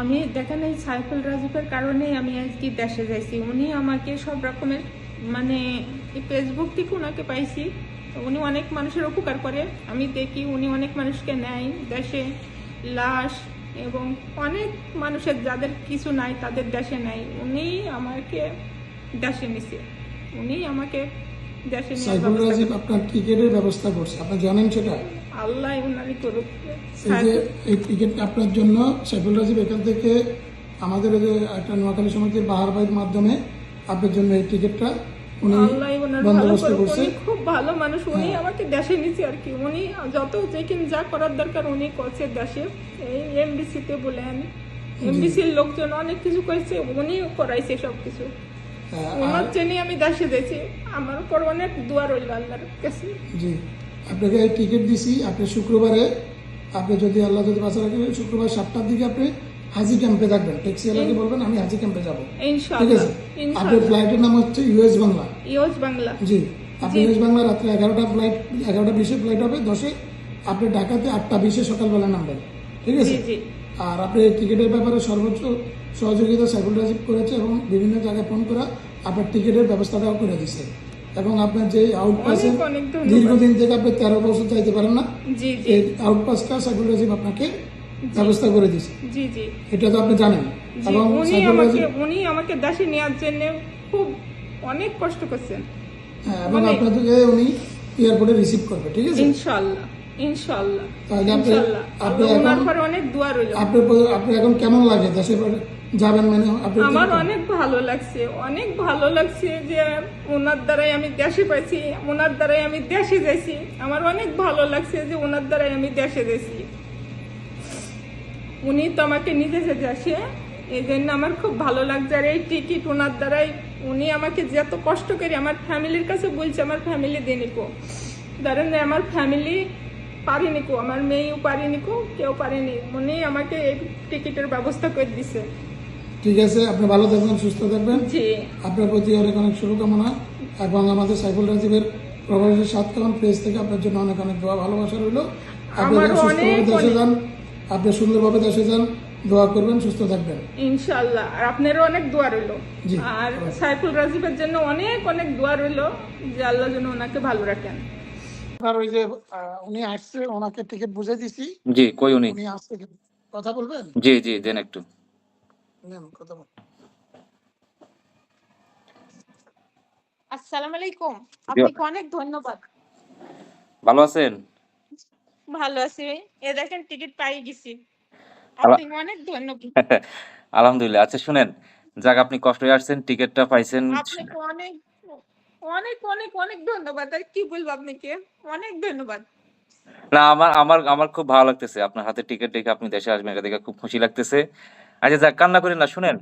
আমি দেখেন এই সাইফুল রাজীবের কারণেই আমি আজকে দেশে যাইছি। উনি আমাকে সব রকমের মানে ফেসবুক থেকে ওনাকে পাইছি। উনি অনেক মানুষের উপকার করে। আমি দেখি উনি অনেক মানুষকে নেয় দেশে। লাশ এবং অনেক মানুষের যাদের কিছু নাই তাদের দেশে নাই উনি আমাকে দেশে নিছে। উনি আমাকে দেশে নিয়ে আপনার টিকিটের ব্যবস্থা করছে। আপনি জানেন সেটা? আল্লাহ উনারই করুক। এই টিকিট আপনার জন্য সাইফুল রাজীব এখান থেকে আমাদের যে একটা নোয়াখালী সমিতির বাহারবাইয়ের মাধ্যমে আপনার জন্য এই টিকিটটা উনি বন্দোবস্ত করছে। খুব ভালো মানুষ। উনি আমাকে দেশে নিছে আর কি। উনি যত যেখানে যা করার দরকার উনি করছে দেশে। এই এমবিসিতে বলেন এমবিসির লোকজন অনেক কিছু করেছে উনি করাইছে সব কিছু হ্যাঁ, ওনার জন্য আমি দেশে দিয়েছি আমার উপর অনেক দোয়া রইল আল্লাহর কাছে। জি। আপনাকে টিকিট দিছি আপনি শুক্রবারে আপনি যদি আল্লাহ যদি বাসা রাখেন শুক্রবার সাতটার দিকে আপনি হাজি ক্যাম্পে থাকবেন। ট্যাক্সি আলাকে বলবেন আমি হাজি ক্যাম্পে যাব। ঠিক আছে? আপনার ফ্লাইটের নাম হচ্ছে ইউএস বাংলা ইয়োজ বাংলা জি। আপনি ইউএস বাংলা রাত্রে এগারোটা ফ্লাইট এগারোটা বিশে ফ্লাইট হবে দশে আপনি ঢাকাতে আটটা বিশে সকালবেলা নামবেন। ঠিক আছে? আর আপনি টিকিটের ব্যাপারে সর্বোচ্চ সহযোগিতা সাইফুল রাজীব করেছে এবং বিভিন্ন জায়গায় ফোন করা আপনার টিকিটের ব্যবস্থাটাও করে দিছে। এবং আপনার যে আউটপাসে দীর্ঘদিন থেকে আপনি তেরো বছর চাইতে পারেন না আউটপাস জি। এই সাইফুল রাজিম আপনাকে ব্যবস্থা করে দিয়েছে। জি জি। এটা তো আপনি জানেন। এবং উনি আমাকে রাজীব উনি আমাকে দেশে নেওয়ার জন্য খুব অনেক কষ্ট করছেন। হ্যাঁ, এবং আপনাদেরকে উনি এয়ারপোর্টে রিসিভ করবে ঠিক আছে? ইনশাআল্লাহ। ইনশাআল্লাহ ইনশাআল্লাহ। পরে অনেক দোয়া রইল। আপনার আপনি এখন কেমন লাগে? দেশে যাবেন মানে আমার অনেক ভালো লাগছে অনেক ভালো লাগছে যে ওনার দ্বারাই আমি দেশে পাইছি ওনার দ্বারাই আমি দেশে যাইছি। আমার অনেক ভালো লাগছে যে ওনার দ্বারাই আমি দেশে উনি তো আমাকে নিজে যেতে আসে এই জন্য আমার খুব ভালো লাগছে। আর এই টিকিট ওনার দ্বারাই উনি আমাকে যে এত কষ্ট করে আমার ফ্যামিলির কাছে বলছে আমার ফ্যামিলি দিয়ে নিকো ধরেন আমার ফ্যামিলি পারিনি কো আমার মেয়েও পারিনি কো কেউ পারেনি। উনি আমাকে এই টিকিটের ব্যবস্থা করে দিছে। ঠিক আছে আপনি ভালো থাকবেন সুস্থ থাকবেন। জি। আপনার প্রতি অনেক অনেক শুভকামনা। এবং আমাদের সাইফুল রাজীবের প্রবাসী সাতকান পেজ থেকে আপনার জন্য অনেক অনেক দোয়া ভালোবাসা রইল। আপনি সুস্থভাবে অনেক দেশে যান আপনি সুন্দরভাবে দেশে যান দোয়া করবেন সুস্থ থাকবেন। ইনশাল্লাহ আর আপনারও অনেক দোয়া রইল। আর সাইফুল রাজীবের জন্য অনেক অনেক দোয়া রইল যে আল্লাহ যেন ওনাকে ভালো রাখেন। ওই যে উনি আসছে ওনাকে টিকিট বুঝে দিছি। জি কই উনি? উনি আসছে কথা বলবেন? জি জি দেন একটু। নেন, কথা বলুন। আসসালামু আলাইকুম। আপনাকে অনেক ধন্যবাদ। ভালো আছেন? ভালো আছি। এ দেখেন টিকিট পাই গেছি। আপনাকে অনেক ধন্যবাদ। আলহামদুলিল্লাহ। আচ্ছা শুনেন যাক আপনি কষ্ট আসছেন টিকিটটা পাইছেন। আপনাকে অনেক অনেক অনেক অনেক ধন্যবাদ। আর কি বলব আপনাকে? অনেক ধন্যবাদ। না, আমার আমার আমার খুব ভালো লাগতেছে। আপনার হাতে টিকিট দেখে আপনি দেশে আসবেন, এটা দেখে খুব খুশি লাগতেছে। আচ্ছা যাক, কান্না করেন না, শুনেন।